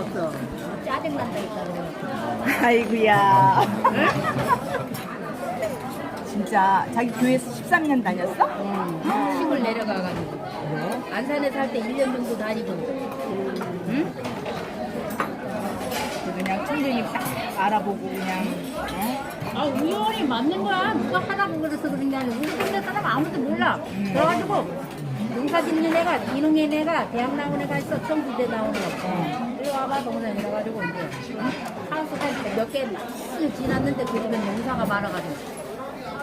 없어. 짜증난다니까. 아이고야. 진짜 자기 교회에서 13년 다녔어? 응. 시골 내려가가지고. 안산에 살 때 1년 정도 다니고. 응? 그냥 천천히 딱 알아보고 그냥 어? 아, 우연히 맞는 거야. 누가 하라고 그래서 그런 게 아니고. 우리 동네 사람 아무도 몰라. 그래가지고. 농사 짓는 애가, 이능의 애가, 대학 나온 애가 있어. 청주대 나온 애. 이 리 와봐, 동생. 이래가지고, 이제. 하우스가 몇개 지났는데 그 집에 농사가 많아가지고.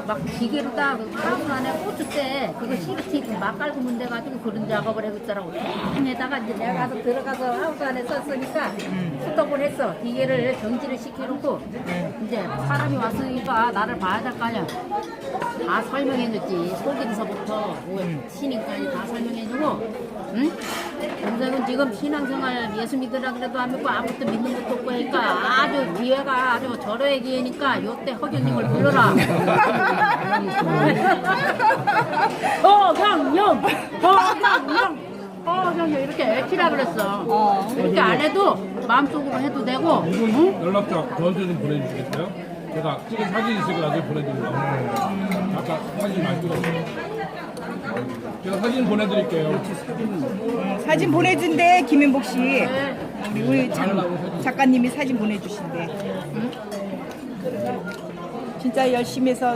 막 기계로 다그 하우스 안에 고추 때 그거 시루티 막 깔고 문대가지고 그런 작업을 해고 있더라고. 에다가 이제 내가 가서 들어가서 하우스 안에 썼으니까 스톱을 했어. 기계를 정지를 시켜놓고 이제 사람이 왔으니까 나를 봐야 될 거 아니야. 다 설명해줬지. 속임서부터 뭐 신인까지 다 설명해주고, 응? 동생은 지금 신앙생활 예수 믿으라 그래도 안 믿고 아무것도 믿는 것도 없고 하니까 아주 기회가 아주 절호의 기회니까 요때 허경님을 불러라. 허경영! 허경영! 허경영 이렇게 애치라 그랬어. 이렇게 안 해도 마음속으로 해도 되고, 응? 연락처 저한테 좀 보내주시겠어요? 제가 찍은 사진 거 나중에 보내드릴게요. 아까 사진 많이 찍었어요. 제가 사진 보내드릴게요. 음, 사진 보내준대 김현복 씨. 네. 우리 우리 작- 작가님이 사진 보내주신대. 진짜 열심히 해서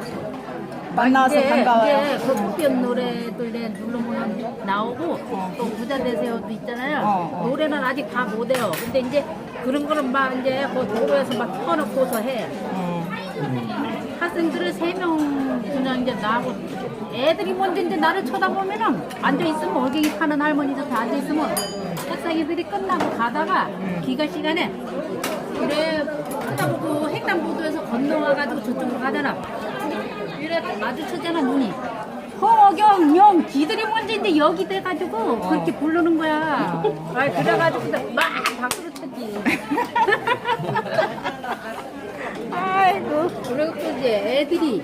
만나서 반가워요. 이제 그 국변 노래들에 눌러보면 나오고 또 부자 되세요도 있잖아요. 어, 어. 노래는 아직 다 못해요. 근데 이제 그런 거는 막 이제 그 도로에서 막 펴놓고서 해. 어. 학생들을 세명 그냥 이제 나하고 애들이 먼저 이제 나를 쳐다보면은 앉아 있으면 올갱이 파는 할머니들 다 앉아 있으면 학생애들이 끝나고 가다가 기가 시간에 그래 쳐다보고 횡단보도에서 건너와가지고 저쪽으로 가잖아. 이래 마주쳤잖아 눈이. 허경영 먼저 이제 여기 돼가지고 그렇게 부르는 거야. 아 그래가지고 막 밖으로 쳤지. 아이고. 그리고 또 이제 애들이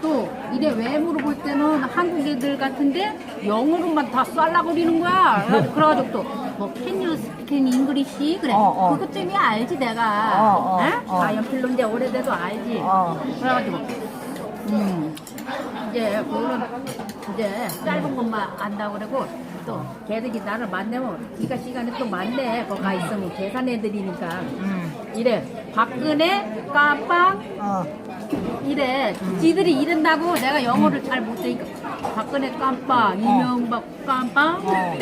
또 이래 외모로 볼 때는 한국 애들 같은데 영어로만 다 쌀라버리는 거야. 그래가지고 또뭐 캔유 스피킹 잉글리시 그래. 어, 어. 그것 때문에 알지 내가. 어, 어, 에? 어. 아 연필로인데 오래돼도 알지. 어. 그래가지고 음 이제 그거는 이제 짧은 것만 안다고 그러고 또 걔들이 나를 만나면 기가 시간이 또 많네 거기 가 있으면 계산 애들이니까 음. 이래 박근혜 깜빵 어. 이래 지들이 이른다고 내가 영어를 잘 못하니까 박근혜 깜빵 이명박 깜빵 어.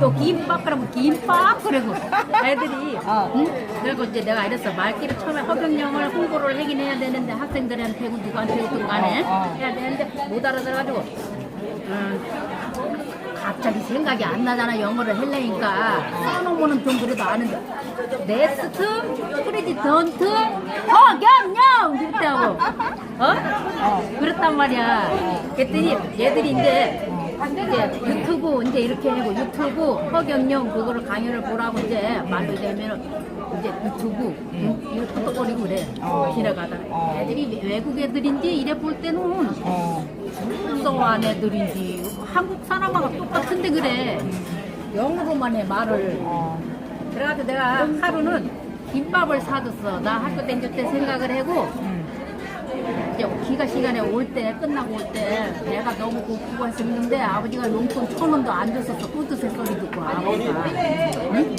또 김밥 그러면 김밥 그러고 애들이 어. 응? 그리고 이제 내가 이랬어 말귀를 처음에 허경영을 홍보를 하긴 해야 되는데 학생들한테 고 누구한테든 간에 어, 어. 해야 되는데 못 알아들어가지고 음, 갑자기 생각이 안 나잖아 영어를 하려니까 써놓으면 좀 그래도 아는데 네스트 프레지던트 허경영 이랬다고 어? 그랬단 말이야 그랬더니 얘들이 이제 이제 유튜브 이제 이렇게 하고 유튜브 허경영 그거를 강연을 보라고 이제 말로 되면은 이제 유튜브 응? 이거 톡톡거리고 그래 어. 지나가다가 어. 애들이 외국 애들인지 이래 볼 때는 어. 무서워한 애들인지 한국 사람하고 똑같은데 그래. 영어로만 해 말을. 어. 그래가지고 내가 하루는 김밥을 사줬어. 나 학교 다닐 때 생각을 하고 음. 이제 기가 시간에 올 때 끝나고 올 때 내가 너무 고프고 했었는데 아버지가 용돈 천 원도 안 줬었어. 뿌듯해 소리 듣고 아버지가. 응?